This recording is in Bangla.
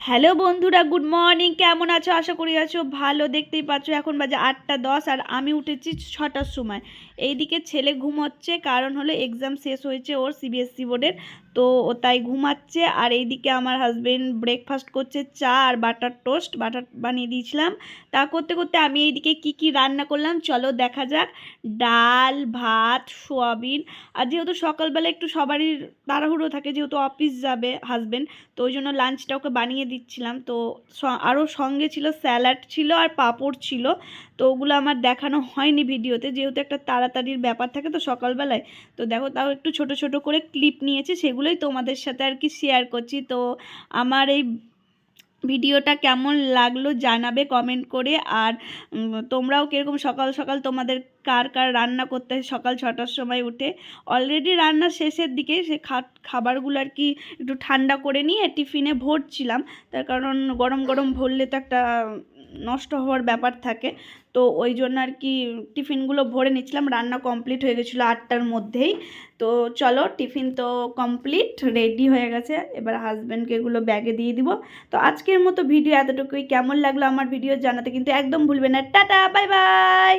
হ্যালো বন্ধুরা, গুড মর্নিং। কেমন আছো? আশা করি আছো ভালো। দেখতেই পাচ্ছ এখন বাজে আটটা দশ আর আমি উঠেছি ছটার সময়। এইদিকে ছেলে ঘুমোচ্ছে, কারণ হলো এক্সাম শেষ হয়েছে ওর সিবিএসসি বোর্ডের, তো ও তাই ঘুমাচ্ছে। আর এইদিকে আমার হাজবেন্ড ব্রেকফাস্ট করছে, চা আর বাটার টোস্ট বাটার বানিয়ে দিয়েছিলাম। তা করতে করতে আমি এইদিকে কি কি রান্না করলাম, চলো দেখা যাক। ডাল, ভাত, সোয়াবিন। আর যেহেতু সকালবেলা একটু সবারই তাড়াহুড়ো থাকে, যেহেতু অফিস যাবে হাজবেন্ড তো ওই জন্য লাঞ্চটা ওকে বানিয়ে দিচ্ছিলাম। তো আরও সঙ্গে ছিল স্যালাড ছিল আর পাঁপড় ছিল। তো ওগুলো আমার দেখানো হয়নি ভিডিওতে, যেহেতু একটা তাড়াতাড়ির ব্যাপার থাকে তো সকালবেলায়। তো দেখো, তাও একটু ছোট ছোট করে ক্লিপ নিয়েছি, সেগুলোই তোমাদের সাথে আর কি শেয়ার করছি। তো আমার এই ভিডিওটা কেমন লাগল জানাবে কমেন্ট করে। আর তোমরাও কীরকম সকাল সকাল তোমাদের কার কার রান্না করতে সকাল ছটার সময় উঠে? অলরেডি রান্না শেষের দিকে সে খাবারগুলো আর কি একটু ঠান্ডা করে নিয়ে টিফিনে ভরছিলাম। তার কারণ গরম গরম ভরলে তো একটা নষ্ট হওয়ার ব্যাপার থাকে। তো ওই জন্য আর কি টিফিনগুলো ভরে নিচ্ছিলাম। রান্না কমপ্লিট হয়ে গেছিল আটটার মধ্যেই। তো চলো টিফিন তো কমপ্লিট, রেডি হয়ে গেছে। এবার হাজব্যান্ডকে এগুলো ব্যাগে দিয়ে দিব। তো আজকের মতো ভিডিও এতটুকুই। কেমন লাগল আমার ভিডিও জানাতে কিন্তু একদম ভুলবে না। Tata, bye bye!